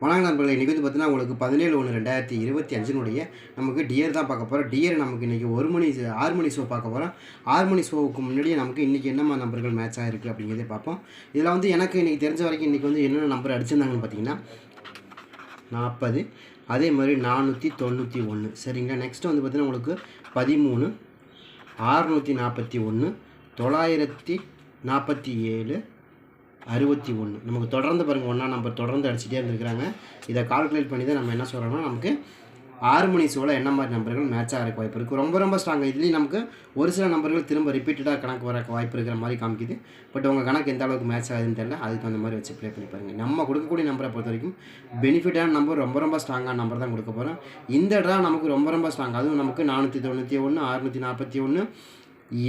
வணக்கம் நண்பர்களை இன்றைக்கி வந்து பார்த்தீங்கன்னா உங்களுக்கு பதினேழு ஒன்று ரெண்டாயிரத்தி இருபத்தி அஞ்சினுடைய நமக்கு டியர் தான் பார்க்க போகிறோம் டியர் நமக்கு இன்றைக்கி ஒரு மணி ஆறு மணி ஷோ பார்க்க போகிறோம் ஆறு மணி ஷோவுக்கு முன்னாடியே நமக்கு இன்றைக்கி என்னமா நம்பர்கள் மேட்ச் ஆகிருக்கு அப்படிங்கிறதே பார்ப்போம். இதில் வந்து எனக்கு இன்றைக்கி தெரிஞ்ச வரைக்கும் இன்றைக்கி வந்து என்னென்ன நம்பர் அடிச்சிருந்தாங்கன்னு பார்த்தீங்கன்னா நாற்பது அதே மாதிரி நானூற்றி தொண்ணூற்றி ஒன்று சரிங்களா? நெக்ஸ்ட்டு வந்து பார்த்தீங்கன்னா உங்களுக்கு பதிமூணு ஆறுநூற்றி நாற்பத்தி ஒன்று தொள்ளாயிரத்தி நாற்பத்தி ஏழு அறுபத்தி ஒன்று. நமக்கு தொடர்ந்து பாருங்கள் ஒன்றா நம்பர் தொடர்ந்து அடிச்சுட்டே இருந்திருக்கிறாங்க. இதை கால்குலேட் பண்ணி தான் நம்ம என்ன சொல்கிறோம்னா நமக்கு ஆறு மணி ஷோவில் என்ன மாதிரி நம்பர்கள் மேட்ச் ஆகிறக்கு வாய்ப்பு இருக்குது ரொம்ப ரொம்ப ஸ்ட்ராங் இதுலேயும் நமக்கு ஒரு சில நம்பர்கள் திரும்ப ரிப்பீட்டடாக கணக்கு வர வாய்ப்பு இருக்கிற மாதிரி காமிக்குது. பட் உங்கள் கணக்கு எந்த அளவுக்கு மேட்ச் ஆகுதுன்னு தெரியல. அதுக்கு அந்த மாதிரி வச்சு ப்ளே பண்ணி பாருங்கள் நம்ம கொடுக்கக்கூடிய நம்பரை பொறுத்த வரைக்கும் பெனிஃபிட்டான நம்பர் ரொம்ப ரொம்ப ஸ்ட்ராங்கான நம்பர் தான் கொடுக்க போகிறோம் இந்த ட்ரா நமக்கு ரொம்ப ரொம்ப ஸ்ட்ராங் அதுவும் நமக்கு நானூற்றி தொண்ணூற்றி ஒன்று அறுநூற்றி நாற்பத்தி ஒன்று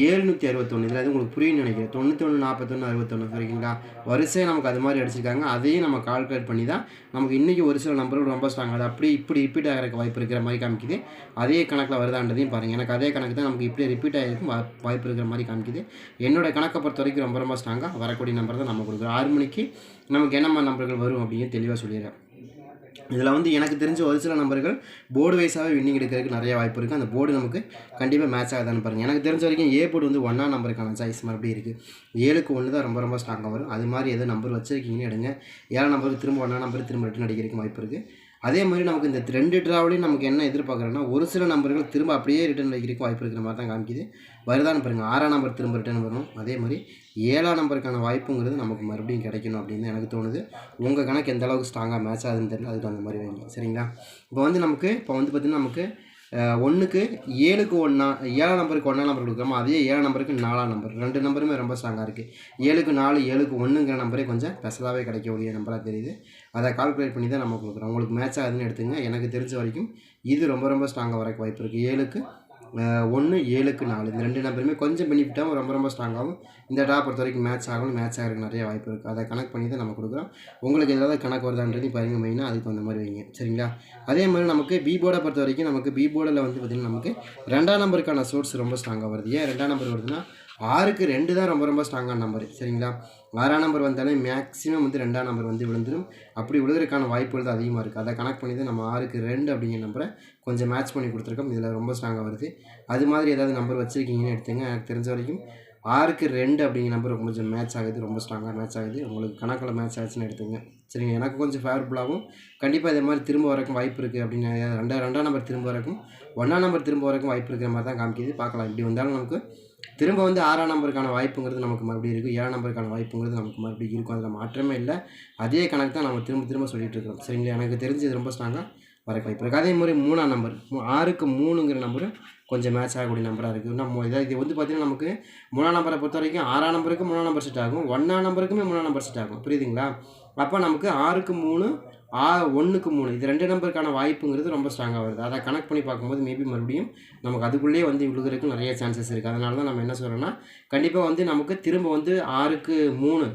ஏழ்நூற்றி அறுபத்தொன்று இதில் அது உங்களுக்கு புரியும்னு நினைக்கிறேன். தொண்ணூத்தொன்று நாற்பத்தொன்று அறுபத்தொன்று சரிங்களா? வரிசையாக நமக்கு அது மாதிரி அடிச்சிருக்காங்க. அதையும் நம்ம கால்குலேட் பண்ணி தான் நமக்கு இன்றைக்கி ஒரு சில நம்பர்கள் ரொம்ப ஸ்ட்ராங் அது அப்படி இப்படி ரிப்பீட் ஆகிறக்கு வாய்ப்பு இருக்கிற மாதிரி காமிக்குது. அதே கணக்கில் வருதான்றதையும் பாருங்கள் எனக்கு அதே கணக்கு தான் நமக்கு இப்படி ரிப்பீட் ஆகிருக்கும் வாய்ப்பு இருக்கிற மாதிரி காமிக்குது. என்னோடய கணக்கை பொறுத்த வரைக்கும் ரொம்ப ரொம்ப ஸ்ட்ராங்காக வரக்கூடிய நம்பர் தான் நம்ம கொடுக்குறோம். ஆறு மணிக்கு நமக்கு என்னம்மா நம்பர்கள் வரும் அப்படின்னு தெளிவாக சொல்லிடுறேன். இதில் வந்து எனக்கு தெரிஞ்ச ஒரு சில நம்பர்கள் போர்டு வைஸாகவே வின்னிங் எடுக்கிறதுக்கு நிறைய வாய்ப்பு இருக்குது அந்த போர்டு நமக்கு கண்டிப்பாக மேட்ச் ஆகுதான்னு பாருங்கள் எனக்கு தெரிஞ்ச வரைக்கும் ஏ போர்டு வந்து ஒன்றா நம்பருக்கான சாய்ஸ் மறுபடியும் இருக்குது ஏழுக்கு ஒன்று தான் ரொம்ப ரொம்ப ஸ்ட்ராங்காக வரும். அது மாதிரி எதோ நம்பர் வச்சுருக்கீங்கன்னு எடுங்க. ஏழு நம்பருக்கு திரும்ப ஒன்றா நம்பர் திரும்ப ரிட்டன் அடிக்கிறதுக்கு வாய்ப்பு இருக்குது அதே மாதிரி நமக்கு இந்த ரெண்டு ட்ராவலையும் நமக்கு என்ன எதிர்பார்க்குறோன்னா ஒரு சில நம்பர்கள் திரும்ப அப்படியே ரிட்டர்ன் வைக்கிறதுக்கு வாய்ப்பு இருக்கிற மாதிரி தான் காமிக்குது. வருதான்னு பாருங்கள் ஆறாம் நம்பர் திரும்ப ரிட்டர்ன் வரும் அதே மாதிரி ஏழாம் நம்பருக்கான வாய்ப்புங்கிறது நமக்கு மறுபடியும் கிடைக்கணும் அப்படின்னு எனக்கு தோணுது. உங்கள் கணக்கு எந்த அளவுக்கு ஸ்ட்ராங்காக மேட்ச் ஆகுதுன்னு தெரியல அதுக்கு அந்த மாதிரி வைங்க. சரிங்களா? இப்போ வந்து நமக்கு இப்போ வந்து பார்த்திங்கன்னா நமக்கு ஒன்றுக்கு ஏழுக்கு ஒன்றா ஏழாம் நம்பருக்கு ஒன்றா நம்பர் கொடுக்குறோமோ அதே ஏழாம் நம்பருக்கு நாலாம் நம்பர். ரெண்டு நம்பருமே ரொம்ப ஸ்ட்ராங்காக இருக்குது ஏழுக்கு நாலு ஏழுக்கு ஒன்றுங்கிற நம்பரே கொஞ்சம் ஸ்பெஷலாகவே கிடைக்கக்கூடிய நம்பராக தெரியுது. அதை கால்குலேட் பண்ணி தான் நம்ம கொடுக்குறோம். உங்களுக்கு மேட்ச் ஆகுதுன்னு எடுத்துங்க எனக்கு தெரிஞ்ச வரைக்கும் இது ரொம்ப ரொம்ப ஸ்ட்ராங்காக வரக்கு வாய்ப்பு இருக்குது ஏழுக்கு ஒன்று ஏழுக்கு நாலு. இந்த ரெண்டு நம்பருமே கொஞ்சம் பெனிஃபிட்டாகவும் ரொம்ப ரொம்ப ஸ்ட்ராங்காகவும் இந்த டா பொறுத்த வரைக்கும் மேட்ச் ஆகணும் மேட்ச் ஆகிறதுக்கு நிறைய வாய்ப்பு இருக்குது அதை கனெக்ட் பண்ணி தான் நம்ம கொடுக்குறோம். உங்களுக்கு ஏதாவது கணக்கு வருதான்றது பாருங்க மெயினாக அதுக்கு தகுந்த மாதிரி வைங்க. சரிங்களா? அதே மாதிரி நமக்கு பி போர்டை பொறுத்த வரைக்கும் நமக்கு பி போர்டில் வந்து பார்த்திங்கன்னா நமக்கு ரெண்டாம் நம்பருக்கான சோர்ஸ் ரொம்ப ஸ்ட்ராங்காக வருது. ஏன் ரெண்டாம் நம்பர் வருதுன்னா ஆறுக்கு ரெண்டு தான் ரொம்ப ரொம்ப ஸ்ட்ராங்கான நம்பர் சரிங்களா? ஆறாம் நம்பர் வந்தாலே மேக்ஸிமம் வந்து ரெண்டாம் நம்பர் வந்து விழுந்துடும் அப்படி விழுகிறதுக்கான வாய்ப்புகள் தான் அதிகமாக இருக்குது அதை கனெக்ட் பண்ணி தான் நம்ம ஆறுக்கு ரெண்டு அப்படிங்கிற நம்பரை கொஞ்சம் மேட்ச் பண்ணி கொடுத்துருக்கோம். இதில் ரொம்ப ஸ்ட்ராங்காக வருது. அது மாதிரி ஏதாவது நம்பர் வச்சுருக்கீங்கன்னு எடுத்துங்க எனக்கு தெரிஞ்ச வரைக்கும் ஆறுக்கு ரெண்டு அப்படிங்கிற நம்பர் கொஞ்சம் மேட்ச் ஆகுது. ரொம்ப ஸ்ட்ராங்காக மேட்ச் ஆகுது. உங்களுக்கு கணக்கில் மேட்ச் ஆச்சுன்னு எடுத்துங்க சரிங்க எனக்கு கொஞ்சம் ஃபேவரபுளாகவும் கண்டிப்பாக இதே மாதிரி திரும்ப வரக்கும் வாய்ப்பு இருக்குது அப்படின்னு ரெண்டா ரெண்டாம் நம்பர் திரும்ப வரக்கும் ஒன்றாம் நம்பர் திரும்ப வரக்கும் வாய்ப்பு இருக்கிற மாதிரி தான் காமிக்கிது. பார்க்கலாம். இப்படி வந்தாலும் நமக்கு திரும்ப வந்து ஆறாம் நம்பருக்கான வாய்ப்புங்கிறது நமக்கு மறுபடியும் இருக்குது ஏழாம் நம்பருக்கான வாய்ப்புங்கிறது நமக்கு மறுபடியும் இருக்கும். அதில் மாற்றமே இல்லை. அதே கணக்கு தான் நம்ம திரும்ப திரும்ப சொல்லிட்டு இருக்கிறோம். சரிங்களா? எனக்கு தெரிஞ்சு இது ரொம்ப ஸ்ட்ராங்காக வரக்கு வாய்ப்பு இருக்குது அதே மாதிரி மூணாம் நம்பர் ஆறுக்கு மூணுங்கிற நம்பரு கொஞ்சம் மேட்ச் ஆகக்கூடிய நம்பராக இருக்குது நம்ம இதாக இது வந்து பார்த்திங்கன்னா நமக்கு மூணாம் நம்பரை பொறுத்த வரைக்கும் ஆறாம் நம்பருக்கு மூணாம் நம்பர் செட் ஆகும். ஒன்றாம் நம்பருக்குமே மூணாம் நம்பர் செட் ஆகும். புரியுதுங்களா? அப்போ நமக்கு ஆறுக்கு மூணு ஆ ஒன்றுக்கு மூணு. இது ரெண்டு நம்பருக்கான வாய்ப்புங்கிறது ரொம்ப ஸ்ட்ராங்காக வருது. அதை கனெக்ட் பண்ணி பார்க்கும்போது மேபி மறுபடியும் நமக்கு அதுக்குள்ளேயே வந்து விழுகிறதுக்கு நிறைய சான்சஸ் இருக்குது அதனால தான் நம்ம என்ன சொல்கிறோன்னா கண்டிப்பாக வந்து நமக்கு திரும்ப வந்து ஆறுக்கு மூணு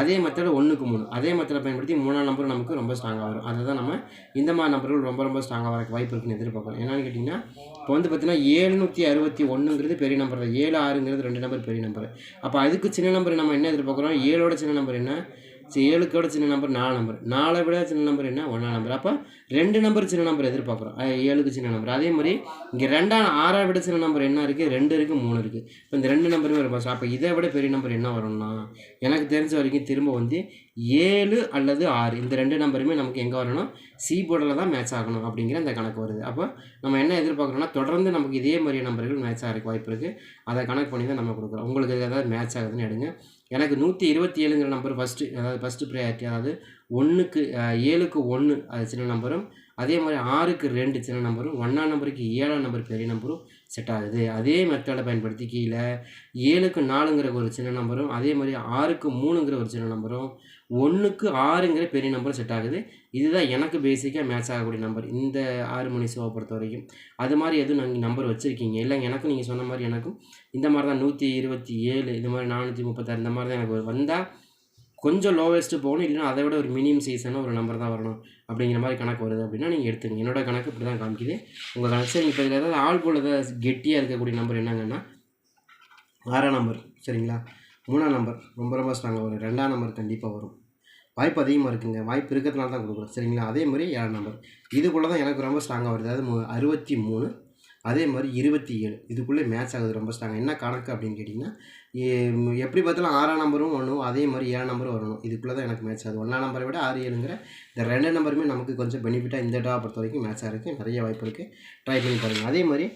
அதே மெத்தட் ஒன்றுக்கு மூணு அதே மெத்தடை பயன்படுத்தி மூணாம் நம்பர் நமக்கு ரொம்ப ஸ்ட்ராங்காக வரும். அதை தான் நம்ம இந்த மாதிரி நம்பர்கள் ரொம்ப ரொம்ப ஸ்ட்ராங்காக வரக்கு வாய்ப்பு இருக்குன்னு எதிர்பார்க்குறோம் என்னென்னு கேட்டிங்கன்னா இப்போ வந்து பார்த்தீங்கன்னா ஏழுநூற்றி அறுபத்தி ஒன்றுங்கிறது பெரிய நம்பர் தான். ஏழு ஆறுங்கிறது ரெண்டு நம்பர் பெரிய நம்பர் அப்போ அதுக்கு சின்ன நம்பர் நம்ம என்ன எதிர்பார்க்குறோம்? ஏழோட சின்ன நம்பர் என்ன? சரி, ஏழுக்கோட சின்ன நம்பர் நாலு நம்பர் நாலை விட சின்ன நம்பர் என்ன? ஒன்றாம் நம்பர் அப்போ ரெண்டு நம்பர் சின்ன நம்பர் எதிர்பார்க்குறோம். ஏழுக்கு சின்ன நம்பர் அதே மாதிரி இங்கே ரெண்டாம் ஆறாக விட சின்ன நம்பர் என்ன இருக்குது ரெண்டு இருக்குது மூணு இருக்குது இப்போ இந்த ரெண்டு நம்பருமே இருக்கும் அப்போ இதை விட பெரிய நம்பர் என்ன வரும்னா எனக்கு தெரிஞ்ச வரைக்கும் திரும்ப வந்து ஏழு அல்லது ஆறு. இந்த ரெண்டு நம்பருமே நமக்கு எங்கே வரணும்? சி போர்டில் தான் மேட்ச் ஆகணும் அப்படிங்கிற அந்த கணக்கு வருது. அப்போ நம்ம என்ன எதிர்பார்க்குறோம்னா தொடர்ந்து நமக்கு இதே மாதிரி நம்பர்கள் மேட்ச் ஆகிறதுக்கு வாய்ப்பு இருக்குது அதை கணக்கு பண்ணி தான் நம்ம கொடுக்குறோம். உங்களுக்கு ஏதாவது மேட்ச் ஆகுதுன்னு எடுங்க. எனக்கு நூற்றி இருபத்தி ஏழுங்கிற நம்பர் ஃபஸ்ட்டு அதாவது ஃபஸ்ட்டு ப்ரையாரிட்டி அதாவது ஒன்றுக்கு ஏழுக்கு ஒன்று அது சின்ன நம்பரும் அதே மாதிரி ஆறுக்கு ரெண்டு சின்ன நம்பரும் ஒன்றாம் நம்பருக்கு ஏழாம் நம்பர் பெரிய நம்பரும் செட் ஆகுது. அதே மெத்தடை பயன்படுத்தி கீழே ஏழுக்கு நாலுங்கிற ஒரு சின்ன நம்பரும் அதே மாதிரி ஆறுக்கு மூணுங்கிற ஒரு சின்ன நம்பரும் ஒன்றுக்கு ஆறுங்கிற பெரிய நம்பரும் செட் ஆகுது. இதுதான் எனக்கு பேசிக்காக மேட்ச் ஆகக்கூடிய நம்பர் இந்த ஆறு மணி ஷோவை பொறுத்த வரைக்கும். அது மாதிரி எதுவும் நீங்கள் நம்பர் வச்சுருக்கீங்க? இல்லை எனக்கும் நீங்கள் சொன்ன மாதிரி எனக்கும் இந்த மாதிரி தான் நூற்றி இருபத்தி ஏழு இது மாதிரி நானூற்றி முப்பத்தாறு இந்த மாதிரி தான் எனக்கு வந்தால் கொஞ்சம் லோவஸ்ட்டு போகணும் இல்லைன்னா அதை விட ஒரு மினிமம் சீசனாக ஒரு நம்பர் தான் வரணும் அப்படிங்கிற மாதிரி கணக்கு வருது அப்படின்னா நீங்கள் எடுத்துங்க. என்னோட கணக்கு இப்படி தான் காமிக்குது. உங்கள் கணக்கு சரி இப்போ இதில் ஏதாவது ஆள் போல் ஏதாவது கெட்டியாக இருக்கக்கூடிய நம்பர் என்னங்கன்னா ஆறாம் நம்பர் சரிங்களா? மூணாம் நம்பர் ரொம்ப ரொம்ப ஸ்ட்ராங்காக வரும். ரெண்டாம் நம்பர் கண்டிப்பாக வரும். வாய்ப்பு அதிகமாக இருக்குங்க. வாய்ப்பு இருக்கிறதுனால தான் கொடுக்குறோம் சரிங்களா? அதே மாதிரி ஏழாம் நம்பர் இது போல் தான் எனக்கு ரொம்ப ஸ்ட்ராங்காக வருது. அதாவது அறுபத்தி மூணு அதே மாதிரி இருபத்தி ஏழு. இதுக்குள்ளே மேட்ச் ஆகுது ரொம்ப ஸ்ட்ராங் என்ன கணக்கு அப்படின்னு கேட்டிங்கன்னா எப்படி பார்த்தாலும் ஆறாம் நம்பரும் வரணும் அதே மாதிரி ஏழாம் நம்பரும் வரணும். இதுக்குள்ளே தான் எனக்கு மேட்ச் ஆகுது. ஒன்றாம் நம்பரை விட ஆறு ஏழுங்கிற இந்த ரெண்டு நம்பருமே நமக்கு கொஞ்சம் பெனிஃபிட்டாக இந்த டா பொறுத்த வரைக்கும் மேட்ச் ஆகிருக்கு நிறைய வாய்ப்பு இருக்குது ட்ரை பண்ணி பாருங்கள் அதே மாதிரி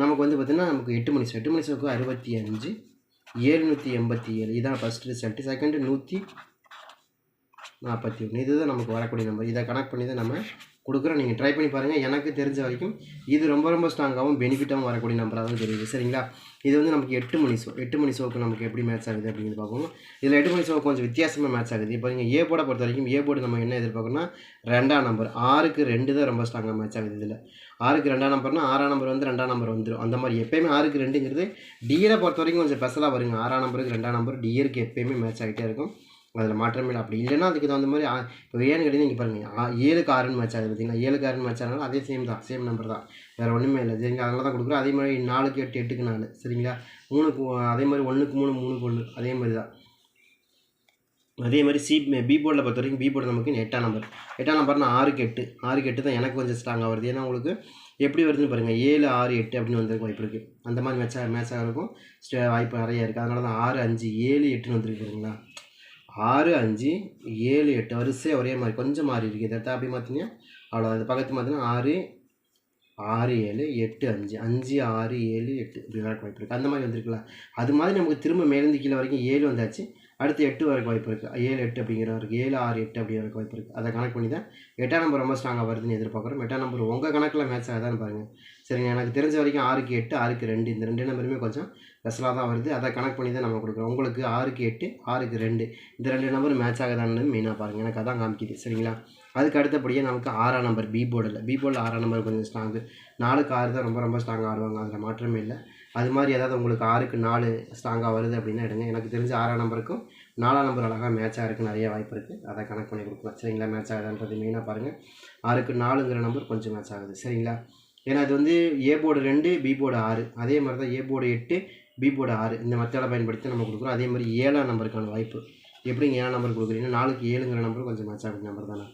நமக்கு வந்து பார்த்திங்கன்னா நமக்கு எட்டு மணி எட்டு மணி சோக்கு அறுபத்தி அஞ்சு ஏழ்நூற்றி எண்பத்தி ஏழு. இதான் ஃபஸ்ட் ரிசல்ட்டு செகண்டு நூற்றி நாற்பத்தி ஒன்று. இதுதான் நமக்கு வரக்கூடிய நம்பர் இதை கனெக்ட் பண்ணி தான் நம்ம கொடுக்குறோம் நீங்கள் ட்ரை பண்ணி பாருங்கள் எனக்கு தெரிஞ்ச வரைக்கும் இது ரொம்ப ரொம்ப ஸ்ட்ராங்காகவும் பெனிஃபிட்டாகவும் வரக்கூடிய நம்பராக தான் தெரியுது. சரிங்களா? இது வந்து நமக்கு எட்டு மணி ஷோ எட்டு மணி ஷோக்கு நமக்கு எப்படி மேட்ச் ஆகுது அப்படிங்கிறது பார்க்கணும் இதில் எட்டு மணி சோக்கு கொஞ்சம் வித்தியாசமாக மேட்ச் ஆகுது. இப்போ நீங்கள் ஏ போட பொறுத்த வரைக்கும் ஏ போர்டு நம்ம என்ன எதிர்பார்க்கணும்னா ரெண்டாம் நம்பர் ஆறுக்கு ரெண்டு தான் ரொம்ப ஸ்ட்ராங்காக மேட்ச் ஆகுது இதில். ஆறுக்கு ரெண்டாம் நம்பர்னா ஆறாம் நம்பர் வந்து ரெண்டாம் நம்பர் வந்துடும் அந்த மாதிரி எப்பயுமே ஆறுக்கு ரெண்டுங்கிறது டியரை பொறுத்த வரைக்கும் கொஞ்சம் ஸ்பெஷலாக வருங்க. ஆறாம் நம்பருக்கு ரெண்டாம் நம்பர் டியருக்கு எப்பயுமே மேட்ச் ஆகிட்டே இருக்கும். அதில் மாற்றமே இல்லை. அப்படி இல்லைன்னா அதுக்கு தகுந்த மாதிரி இப்போ ஏன்னு கேட்டீங்கன்னா நீங்கள் பாருங்கள் ஆ- ஏழுக்கு ஆறுன்னு மேட்ச் ஆகுது பார்த்தீங்களா? ஏழுக்கு ஆறுன்னு மேட்ச் ஆனாலும் அதே சேம் தான். சேம் நம்பர் தான். வேறு ஒன்றுமே இல்லை. சரிங்களா அதனால தான் கொடுக்குறோம். அதே மாதிரி நாலுக்கு எட்டு எட்டுக்கு நாலு. சரிங்களா? மூணுக்கு அதே மாதிரி ஒன்றுக்கு மூணு மூணுக்கு ஒன்று அதே மாதிரி தான். அதே மாதிரி சி பி போர்டில் பொறுத்த வரைக்கும் பி போர்டு நமக்கு எட்டாம் நம்பர் எட்டாம் நம்பர்னா ஆறுக்கு எட்டு. ஆறுக்கு எட்டு தான் எனக்கு கொஞ்சம் ஸ்ட்ராங்காக வருது. ஏன்னா உங்களுக்கு எப்படி வருதுன்னு பாருங்கள் ஏழு ஆறு எட்டு அப்படின்னு வந்திருக்கும் வாய்ப்பு இருக்குது அந்த மாதிரி மேட்சாக மேட்சாக இருக்கும். ஸ்ட- வாய்ப்பு நிறைய இருக்குது அதனால தான் ஆறு அஞ்சு ஏழு எட்டுன்னு வந்திருக்கு பாருங்களா? ஆறு அஞ்சு ஏழு எட்டு வரிசையாக ஒரே மாதிரி. கொஞ்சம் மாறி இருக்குது இதை எடுத்தால் அப்படி பார்த்தீங்கன்னா அவ்வளோ அது பக்கத்து பார்த்தீங்கன்னா ஆறு ஆறு ஏழு எட்டு அஞ்சு. அஞ்சு ஆறு ஏழு எட்டு. இப்படி வாய்ப்பு இருக்குது அந்த மாதிரி வந்திருக்கலாம் அது மாதிரி நமக்கு திரும்ப மேலேருந்து கீழே வரைக்கும் ஏழு வந்தாச்சு. அடுத்து எட்டு வரைக்கும் வாய்ப்பு இருக்குது ஏழு எட்டு அப்படிங்கிற இருக்குது ஏழு ஆறு எட்டு அப்படிங்கிற வாய்ப்பு இருக்குது அதை கணக்கு பண்ணி தான் எட்டாம் நம்பர் ரொம்ப ஸ்ட்ராங்காக வருதுன்னு எதிர்பார்க்குறோம். எட்டாம் நம்பர் உங்கள் கணக்கில் மேட்ச் ஆகுதான்னு பாருங்கள் சரிங்க எனக்கு தெரிஞ்ச வரைக்கும் ஆறுக்கு எட்டு ஆறுக்கு ரெண்டு இந்த ரெண்டு நம்பருமே கொஞ்சம் ஸ்பெஷலாக தான் வருது. அதை கணக்கு பண்ணி தான் நம்ம கொடுக்குறோம். உங்களுக்கு ஆறுக்கு எட்டு ஆறுக்கு ரெண்டு இந்த ரெண்டு நம்பர் மேட்ச் ஆகுதான்னு மெயினாக பாருங்கள் எனக்கு அதான் காமிக்குது. சரிங்களா? அதுக்கு அடுத்தபடியே நமக்கு ஆறாம் நம்பர் பி போர்டில் பி போர்டில் ஆறாம் நம்பர் கொஞ்சம் ஸ்ட்ராங்கு நாலுக்கு ஆறு தான் ரொம்ப ரொம்ப ஸ்ட்ராங்காக ஆடுவாங்க. அதில் மாற்றமே இல்லை. அது மாதிரி ஏதாவது உங்களுக்கு ஆறுக்கு நாலு ஸ்ட்ராங்காக வருது அப்படின்னா எடுங்க. எனக்கு தெரிஞ்ச ஆறாம் நம்பருக்கும் நாலாம் நம்பர் அழகாக மேட்சாக இருக்குது நிறைய வாய்ப்பு இருக்குது அதை கணக்கு பண்ணி கொடுக்கலாம். சரிங்களா? மேட்ச் ஆகுதான்றது மெயினாக பாருங்கள் ஆறுக்கு நாலுங்கிற நம்பர் கொஞ்சம் மேட்ச் ஆகுது. சரிங்களா? ஏன்னா இது வந்து ஏ போர்டு ரெண்டு பி போர்டு ஆறு. அதே மாதிரி தான் ஏ போர்டு எட்டு பி போர்டு ஆறு. இந்த மெத்தடை பயன்படுத்தி நம்ம கொடுக்குறோம். அதே மாதிரி ஏழாம் நம்பருக்கான வாய்ப்பு. எப்படிங்க ஏழாம் நம்பர் கொடுக்குறீங்கன்னா நாலுக்கு ஏழுங்கிற நம்பர் கொஞ்சம் மேட்ச் ஆகுது நம்பர் தானே.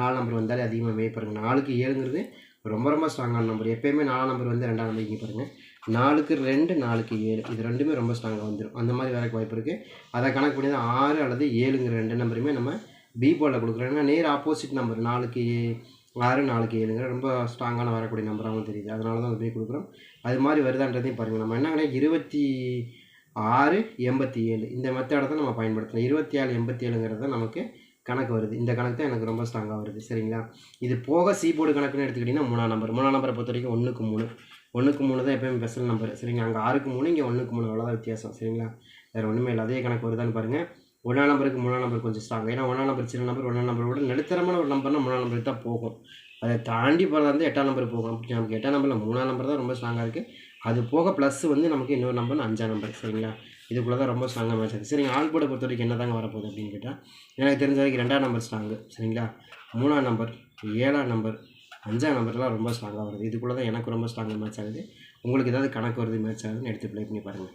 நாலு நம்பர் வந்தாலே அதிகமாக மேய்ப்பாருங்க. நாலுக்கு ஏழுங்கிறது ரொம்ப ரொம்ப ஸ்ட்ராங்கான நம்பர் எப்பயுமே நாலாம் நம்பர் வந்து ரெண்டாம் நம்பர் இங்கே பாருங்கள் நாலுக்கு ரெண்டு நாலுக்கு ஏழு. இது ரெண்டுமே ரொம்ப ஸ்ட்ராங்காக வந்துடும் அந்த மாதிரி வரக்கு வாய்ப்பு இருக்குது அதை கணக்கு பண்ணி தான் ஆறு அல்லது ஏழுங்கிற ரெண்டு நம்பருமே நம்ம பி போலில் கொடுக்குறோம். ஏன்னா நேர் ஆப்போசிட் நம்பர் நாலுக்கு ஏ- ஆறு நாலுக்கு ஏழுங்கிற ரொம்ப ஸ்ட்ராங்கான வரக்கூடிய நம்பராகவும் தெரியுது. அதனால தான் அது போய் கொடுக்குறோம். அது மாதிரி வருதான்றதையும் பாருங்கள் நம்ம என்ன இருபத்தி ஆறு எண்பத்தி ஏழு. இந்த மெத்தடை தான் நம்ம பயன்படுத்தணும். இருபத்தி ஆறு எண்பத்தி ஏழுங்கிறது தான் நமக்கு கணக்கு வருது. இந்த கணக்கு தான் எனக்கு ரொம்ப ஸ்ட்ராங்காக வருது. சரிங்களா? இது போக சி போர்டு கணக்குன்னு எடுத்துக்கிட்டிங்கன்னா மூணாம் நம்பர் மூணாம் நம்பரை பொறுத்த வரைக்கும் ஒன்றுக்கு மூணு. ஒன்றுக்கு மூணு தான் எப்பயுமே ஸ்பெஷல் நம்பர் சரிங்களா? அங்கே ஆறுக்கு மூணு இங்கே ஒன்றுக்கு மூணு. அவ்வளோதான் வித்தியாசம். சரிங்களா? வேறு ஒன்றுமே இல்லை அதே கணக்கு வருதான்னு பாருங்கள் ஒன்றாம் நம்பருக்கு மூணாம் நம்பர் கொஞ்சம் ஸ்ட்ராங் ஏன்னா ஒன்றாம் நம்பர் சின்ன நம்பர் ஒன்றாம் நம்பரோட நடுத்தரமான ஒரு நம்பர்னா மூணாம் நம்பருக்கு தான் போகும். அதை தாண்டி போகிறதா வந்து எட்டாம் நம்பர் போகும். அப்படி நமக்கு எட்டாம் நம்பரில் மூணாம் நம்பர் தான் ரொம்ப ஸ்ட்ராங்காக இருக்குது அது போக ப்ளஸ் வந்து நமக்கு இன்னொரு நம்பர் அஞ்சாம் நம்பர் சரிங்களா? இதுக்குள்ளே தான் ரொம்ப ஸ்ட்ராங்காக மேட்ச் ஆகுது. சரிங்க ஆள் போர்டை பொறுத்த வரைக்கும் என்ன தாங்க வரப்போகுது அப்படின்னு கேட்டால் எனக்கு தெரிஞ்ச வரைக்கும் ரெண்டாம் நம்பர் ஸ்ட்ராங்கு சரிங்களா? மூணாம் நம்பர் ஏழாம் நம்பர் அஞ்சாம் நம்பர்லாம் ரொம்ப ஸ்ட்ராங்காக வருது. இதுக்குள்ளே தான் எனக்கு ரொம்ப ஸ்ட்ராங்காக மேட்ச் ஆகுது. உங்களுக்கு ஏதாவது கணக்கு வருது மேட்ச் ஆகுதுன்னு எடுத்து ப்ளே பண்ணி பாருங்கள்